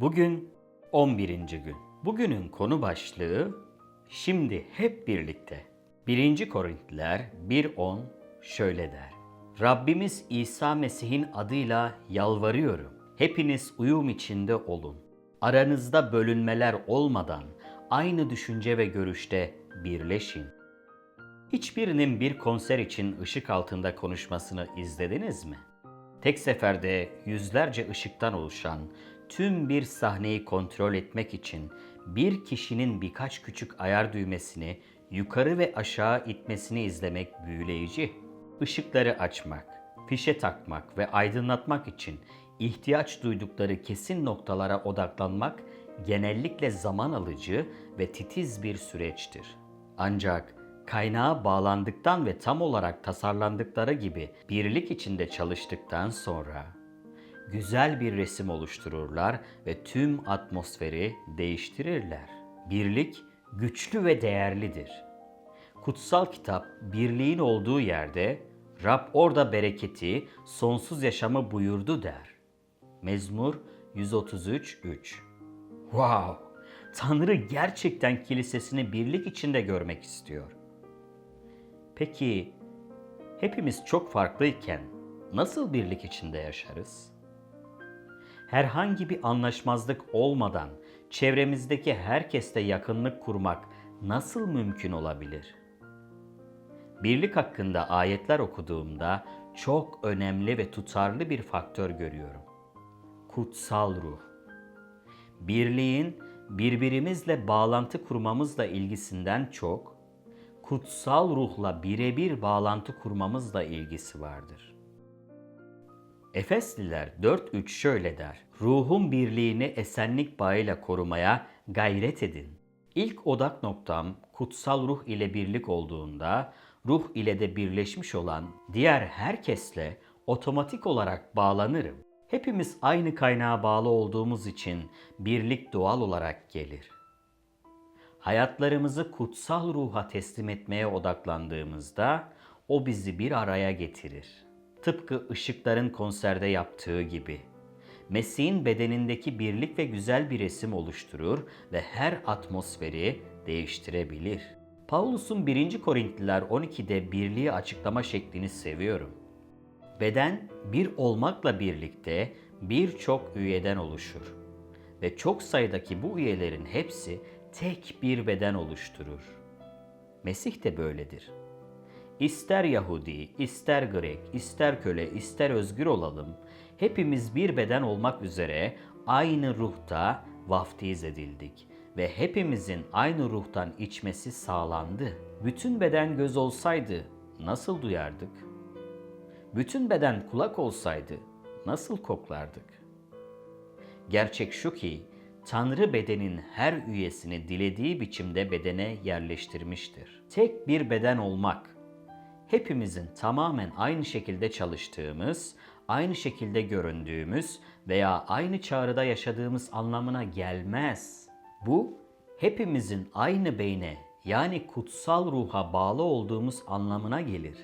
Bugün 11. gün. Bugünün konu başlığı şimdi hep birlikte. 1. Korintliler 1.10 şöyle der. Rabbimiz İsa Mesih'in adıyla yalvarıyorum. Hepiniz uyum içinde olun. Aranızda bölünmeler olmadan aynı düşünce ve görüşte birleşin. Hiçbirinin bir konser için ışık altında konuşmasını izlediniz mi? Tek seferde yüzlerce ışıktan oluşan tüm bir sahneyi kontrol etmek için bir kişinin birkaç küçük ayar düğmesini yukarı ve aşağı itmesini izlemek büyüleyici. Işıkları açmak, fişe takmak ve aydınlatmak için ihtiyaç duydukları kesin noktalara odaklanmak genellikle zaman alıcı ve titiz bir süreçtir. Ancak kaynağa bağlandıktan ve tam olarak tasarlandıkları gibi birlik içinde çalıştıktan sonra güzel bir resim oluştururlar ve tüm atmosferi değiştirirler. Birlik güçlü ve değerlidir. Kutsal kitap birliğin olduğu yerde Rab orada bereketi, sonsuz yaşamı buyurdu der. Mezmur 133 3. Wow! Tanrı gerçekten kilisesini birlik içinde görmek istiyor. Peki hepimiz çok farklıyken nasıl birlik içinde yaşarız? Herhangi bir anlaşmazlık olmadan çevremizdeki herkesle yakınlık kurmak nasıl mümkün olabilir? Birlik hakkında ayetler okuduğumda çok önemli ve tutarlı bir faktör görüyorum. Kutsal ruh. Birliğin birbirimizle bağlantı kurmamızla ilgisinden çok kutsal ruhla birebir bağlantı kurmamızla ilgisi vardır. Efesliler 4.3 şöyle der. Ruhun birliğini esenlik bağıyla korumaya gayret edin. İlk odak noktam kutsal ruh ile birlik olduğunda ruh ile de birleşmiş olan diğer herkesle otomatik olarak bağlanırım. Hepimiz aynı kaynağa bağlı olduğumuz için birlik doğal olarak gelir. Hayatlarımızı kutsal ruha teslim etmeye odaklandığımızda o bizi bir araya getirir. Tıpkı ışıkların konserde yaptığı gibi. Mesih'in bedenindeki birlik ve güzel bir resim oluşturur ve her atmosferi değiştirebilir. Paulus'un 1. Korintliler 12'de birliği açıklama şeklini seviyorum. Beden bir olmakla birlikte birçok üyeden oluşur ve çok sayıdaki bu üyelerin hepsi tek bir beden oluşturur. Mesih de böyledir. İster Yahudi, ister Grek, ister köle, ister özgür olalım, hepimiz bir beden olmak üzere aynı ruhta vaftiz edildik ve hepimizin aynı ruhtan içmesi sağlandı. Bütün beden göz olsaydı nasıl duyardık? Bütün beden kulak olsaydı nasıl koklardık? Gerçek şu ki Tanrı bedenin her üyesini dilediği biçimde bedene yerleştirmiştir. Tek bir beden olmak, hepimizin tamamen aynı şekilde çalıştığımız, aynı şekilde göründüğümüz veya aynı çağrıda yaşadığımız anlamına gelmez. Bu, hepimizin aynı beyne yani kutsal ruha bağlı olduğumuz anlamına gelir.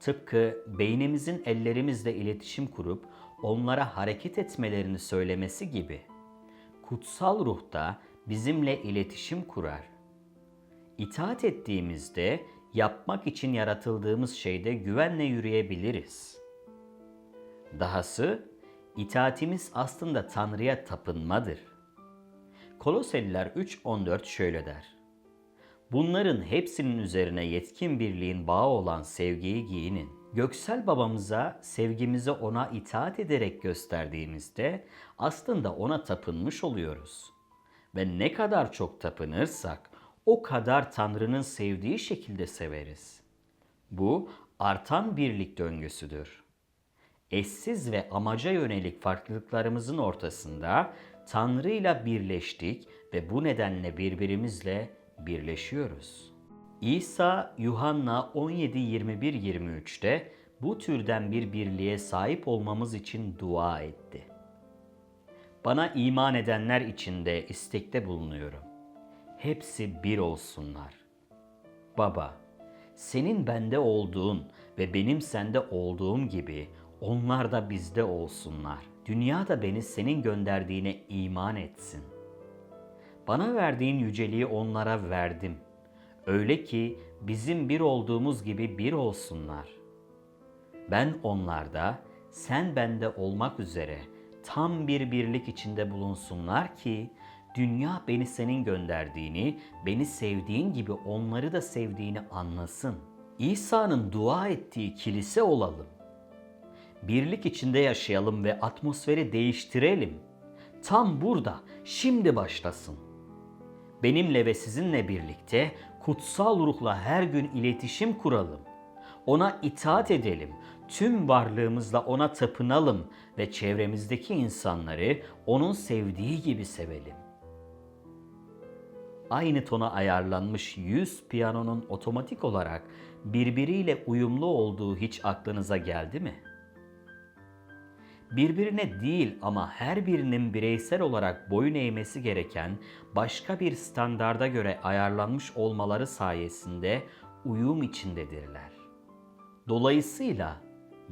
Tıpkı beynimizin ellerimizle iletişim kurup onlara hareket etmelerini söylemesi gibi kutsal ruh da bizimle iletişim kurar. İtaat ettiğimizde yapmak için yaratıldığımız şeyde güvenle yürüyebiliriz. Dahası itaatimiz aslında Tanrı'ya tapınmadır. Koloseliler 3.14 şöyle der. Bunların hepsinin üzerine yetkin birliğin bağı olan sevgiyi giyinin. Göksel babamıza sevgimizi ona itaat ederek gösterdiğimizde aslında ona tapınmış oluyoruz. Ve ne kadar çok tapınırsak o kadar Tanrı'nın sevdiği şekilde severiz. Bu artan birlik döngüsüdür. Eşsiz ve amaca yönelik farklılıklarımızın ortasında Tanrı ile birleştik ve bu nedenle birbirimizle birleşiyoruz. İsa Yuhanna 17-21-23'te bu türden bir birliğe sahip olmamız için dua etti. Bana iman edenler için de istekte bulunuyorum. Hepsi bir olsunlar. Baba, senin bende olduğun ve benim sende olduğum gibi onlar da bizde olsunlar.'' dünya da beni senin gönderdiğine iman etsin. Bana verdiğin yüceliği onlara verdim. Öyle ki bizim bir olduğumuz gibi bir olsunlar. Ben onlarda, sen bende olmak üzere tam bir birlik içinde bulunsunlar ki dünya beni senin gönderdiğini, beni sevdiğin gibi onları da sevdiğini anlasın. İsa'nın dua ettiği kilise olalım. Birlik içinde yaşayalım ve atmosferi değiştirelim. Tam burada, şimdi başlasın. Benimle ve sizinle birlikte kutsal ruhla her gün iletişim kuralım. Ona itaat edelim. Tüm varlığımızla ona tapınalım ve çevremizdeki insanları onun sevdiği gibi sevelim. Aynı tona ayarlanmış 100 piyanonun otomatik olarak birbiriyle uyumlu olduğu hiç aklınıza geldi mi? birbirine değil ama her birinin bireysel olarak boyun eğmesi gereken başka bir standarda göre ayarlanmış olmaları sayesinde uyum içindedirler. Dolayısıyla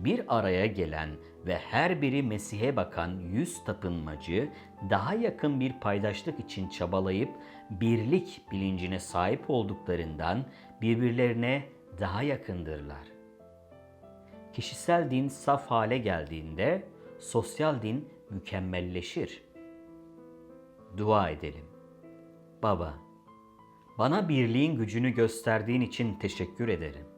bir araya gelen ve her biri Mesih'e bakan yüz tapınmacı daha yakın bir paydaşlık için çabalayıp birlik bilincine sahip olduklarından birbirlerine daha yakındırlar. Kişisel din saf hale geldiğinde sosyal din mükemmelleşir. Dua edelim. Baba, bana birliğin gücünü gösterdiğin için teşekkür ederim.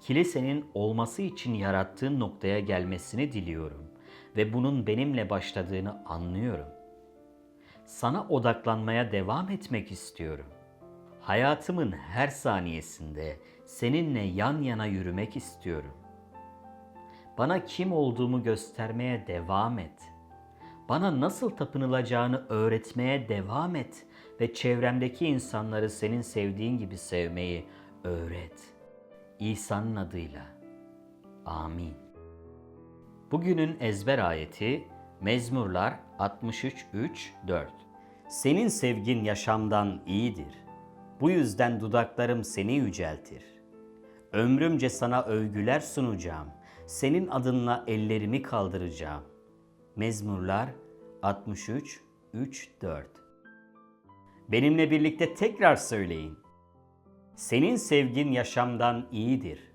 Kilisenin olması için yarattığın noktaya gelmesini diliyorum ve bunun benimle başladığını anlıyorum. Sana odaklanmaya devam etmek istiyorum. Hayatımın her saniyesinde seninle yan yana yürümek istiyorum. Bana kim olduğumu göstermeye devam et. Bana nasıl tapınılacağını öğretmeye devam et ve çevremdeki insanları senin sevdiğin gibi sevmeyi öğret. İsa'nın adıyla. Amin. Bugünün ezber ayeti Mezmurlar 63 3 4. Senin sevgin yaşamdan iyidir. Bu yüzden dudaklarım seni yüceltir. Ömrümce sana övgüler sunacağım. Senin adınla ellerimi kaldıracağım. Mezmurlar 63 3 4. Benimle birlikte tekrar söyleyin. Senin sevgin yaşamdan iyidir.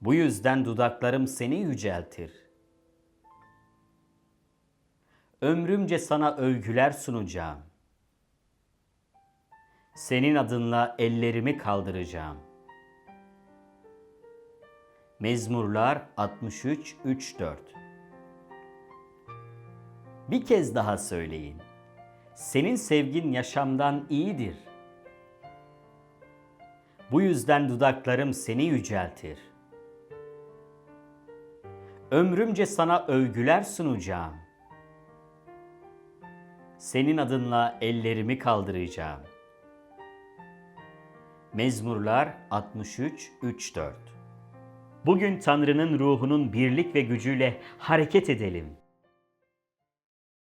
Bu yüzden dudaklarım seni yüceltir. Ömrümce sana övgüler sunacağım. Senin adınla ellerimi kaldıracağım. Mezmurlar 63 3 4. Bir kez daha söyleyin. Senin sevgin yaşamdan iyidir. Bu yüzden dudaklarım seni yüceltir. Ömrümce sana övgüler sunacağım. Senin adınla ellerimi kaldıracağım. Mezmurlar 63 3 4. Bugün Tanrı'nın ruhunun birlik ve gücüyle hareket edelim.